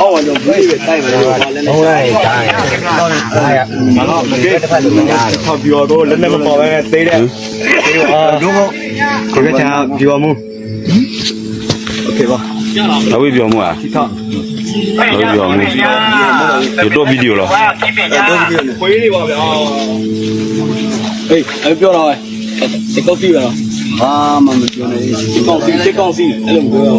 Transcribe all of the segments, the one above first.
အော်တော့ဘယ်ပဲတိုက်မလို့ဘာလဲနဲ့ဟုတ်တယ်တိုင်းတော့အားရမလို့ဘယ်တစ်ဖက်လုံးညာတော့ ထောက်ပြောတော့လက်နဲ့မပေါ်ပဲသေးတယ်သေးတော့အာဒုက္ခကိုကချာပြောမှုโอเคပါ အဝေးပြောမှုอ่ะ ဒီတော့ အဝေးပြောမှုဒီတော့ဗီဒီယိုလား တော့ဒီလိုခွေးနေပါဗျာ ဟေးအဲ့ပြောတော့ဒီကော်ဖီရောဘာမှမပြောနဲ့ဒီကော်ဖီဒီကော်ဖီအဲ့လိုပြော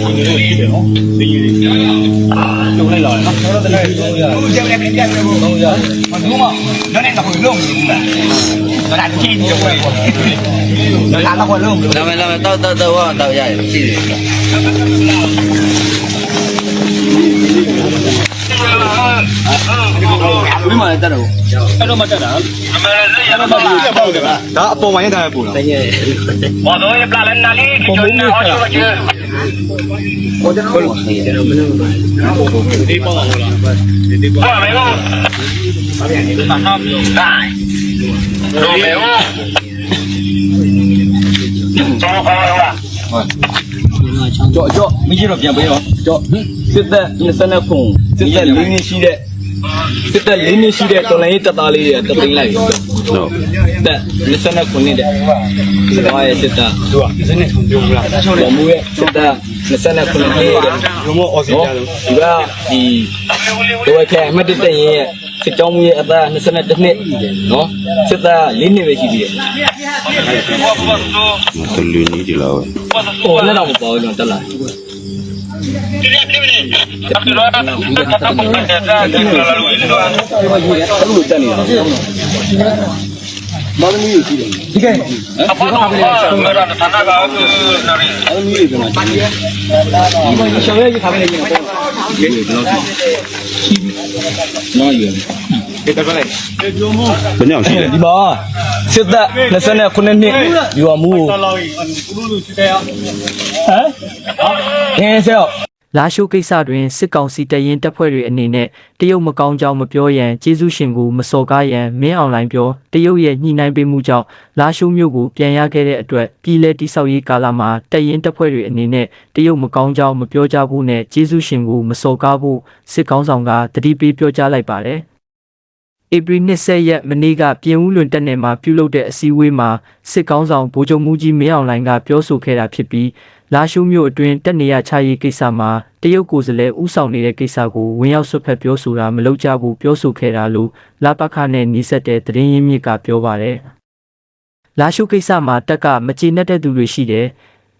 ပနိကကပဲလာဝတ်တယ်လို့အတိတူကျွန်တော်တကယ်ချင်း တက်လိုက်ကြောင်းတာပါလာမယ်လာမယ်တော့တော့တော့တော့ရရရှိတယ်ဘယ်မှာတက်တော့ဒါအပေါ်မှာရတဲ့ပူလားကြော့ကြော့မကြီးတော့ပြန်ပေးတော့ကြော့စစ်သက်29ခုစစ်သက်၄နှစ်ရှိတဲ့ စစ်သက်၄နှစ်ရှိတဲ့တော်လိုင်းတပ်သားလေးတွေတပိန်လိုက်နော်တက်29ခုနှစ်တဲ့စစ်သားရဲ့စစ်သားသူက29ခုပြောဘူးလားတော်မူရဲ့စစ်သား29ခုနှစ်တဲ့ဘုံမောအော်စီနော်ကြလို့ဒီကဒီဒိုဝခဲအမှတ်တက်ရင်ရဲ့စစ်ကြောင်းမူရဲ့အသက်22နှစ်နော်စစ်သား၄နှစ်ပဲရှိသေးတယ်သလူနီဒီလာဝဲဟိုလည်းတော့မပေါ်ဘူးတော့တက်လာ အဲ့လိုတက်နေတာဘာလို့မျိုးရှိတယ်ဒီကဲအဖေကဘယ်လိုဆက်မရတာဌာနကအဲ့လိုမျိုးပြန်လာတယ်ဒီမှာရှောင်းရကြီးခါပဲနေနေတာပေါ့ဒီလိုတော့ရှိပြီနော်ယူကဲတက်လိုက် ဘယ်ညောင်ရှိလဲဒီမှာစစ်သက်29နှစ်ယူအမှုဟမ်ဟင်းဆောလာရှိုးကိစ္စတွင်စစ်ကောင်စီတရင်တပ်ဖွဲ့တွေအနေနဲ့တရုတ်မကောင်းကြောင်းမပြောရန်ကျေးဇူးရှင်ကိုမစော်ကားရန်မင်းအောင်လိုင်းပြောတရုတ်ရဲ့ညှိနှိုင်းပေးမှုကြောင့်လာရှိုးမြို့ကိုပြန်ရခဲ့တဲ့အတွက်ပြည်လဲတိဆောက်ရေးကာလမှာတရင်တပ်ဖွဲ့တွေအနေနဲ့တရုတ်မကောင်းကြောင်းမပြောကြဘူးနဲ့ကျေးဇူးရှင်ကိုမစော်ကားဖို့စစ်ကောင်ဆောင်ကတတိပေးပြောကြားလိုက်ပါတယ် ဧပြီ20ရက်မနေ့ကပြင်ဦးလွင်တက်နယ်မှာပြုလုပ်တဲ့အစည်းအဝေးမှာစစ်ကောင်းဆောင်ဗိုလ်ချုပ်မူကြီးမင်းအောင်လှိုင်ကပြောဆိုခဲ့တာဖြစ်ပြီးလာရှုမြို့အတွင်းတက်နေရချရေးကိစ္စမှာတရုတ်ကိုယ်စားလှယ်ဥဆောင်နေတဲ့ကိစ္စကိုဝင်ရောက်ဆွတ်ဖက်ပြောဆိုတာမလုပ်ကြဘူးပြောဆိုခဲ့တာလို့လာပခနဲ့နှီးဆက်တဲ့သတင်းရင်းမြစ်ကပြောပါတယ်။လာရှုကိစ္စမှာတက်ကမကျေနပ်တဲ့သူတွေရှိတယ်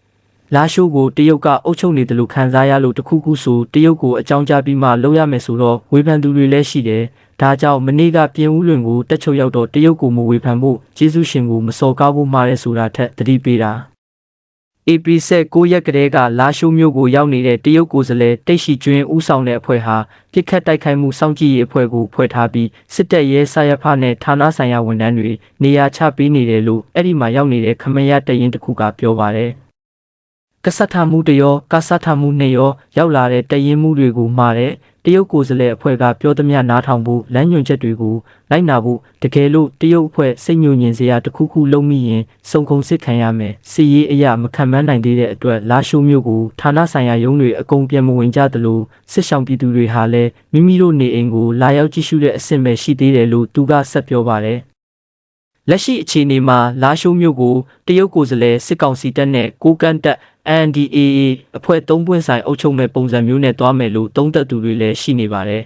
။လာရှိုးကိုတရုတ်ကအုပ်ချုပ်နေတယ်လို့ခံစားရလို့တခုခုဆိုတရုတ်ကိုအကြောင်းကြားပြီးမှလုပ်ရမယ်ဆိုတော့ဝေဖန်သူတွေလည်းရှိတယ်။ ဒါကြောင့်မနေ့ကပြင်ဦးလွင်ကိုတက်ချုပ်ရောက်တော့တရုတ်ကိုမဝေဖန်ဖို့ကျေးဇူးရှင်ကိုမစော်ကားဖို့မှားရဲဆိုတာထက်သတိပေးတာ။ AP ဆက်9ရက်ကလေးကလာရှိုးမျိုးကိုရောက်နေတဲ့တရုတ်ကိုယ်စားလှယ်တိတ်ရှိကျွင်းဦးဆောင်တဲ့အဖွဲ့ဟာပြစ်ခတ်တိုက်ခိုက်မှုစောင့်ကြည့်ရေးအဖွဲ့ကိုဖွဲ့ထားပြီးစစ်တပ်ရဲစာရဖနဲ့ဌာနဆိုင်ရာဝန်ထမ်းတွေနေရာချပေးနေတယ်လို့အဲ့ဒီမှာရောက်နေတဲ့ခမရတရင်တစ်ခုကပြောပါတယ်။ကဆတ်ထမှုတရောကဆတ်ထမှုနှစ်ရော ရောက်လာတဲ့တရင်မှုတွေကိုမှာတဲ့ တရုတ်ကိုယ်စားလှယ်အဖွဲ့ကပြောသမျှနားထောင်ဖို့လမ်းညွှန်ချက်တွေကိုလိုက်နာဖို့တကယ်လို့တရုတ်အဖွဲ့စိတ်ညှို့ညင်စရာတစ်ခုခုလုံးမိရင်စုံခုံစစ်ခံရမယ်စီရေးအရာမခံမနိုင်သေးတဲ့အတွက်လာရှိုးမျိုးကိုဌာနဆိုင်ရာရုံးတွေအကုန်ပြန်မဝင်ကြသလိုစစ်ဆောင်ပြည်သူတွေဟာလည်းမိမိတို့နေအိမ်ကိုလာရောက်ကြည့်ရှုတဲ့အဆင့်ပဲရှိသေးတယ်လို့သူကဆက်ပြောပါတယ် လက်ရှိအခြေအနေမှာလာရှိုးမျိုးကိုတရုတ်ကိုယ်စားလှယ်စစ်ကောင်စီတပ်နဲ့ကိုကန့်တပ် NDAA အဖွဲ့သုံးပွင့်ဆိုင်အုပ်ချုပ်မဲ့ပုံစံမျိုးနဲ့တွားမယ်လို့သုံးသက်သူတွေလည်းရှိနေပါတယ်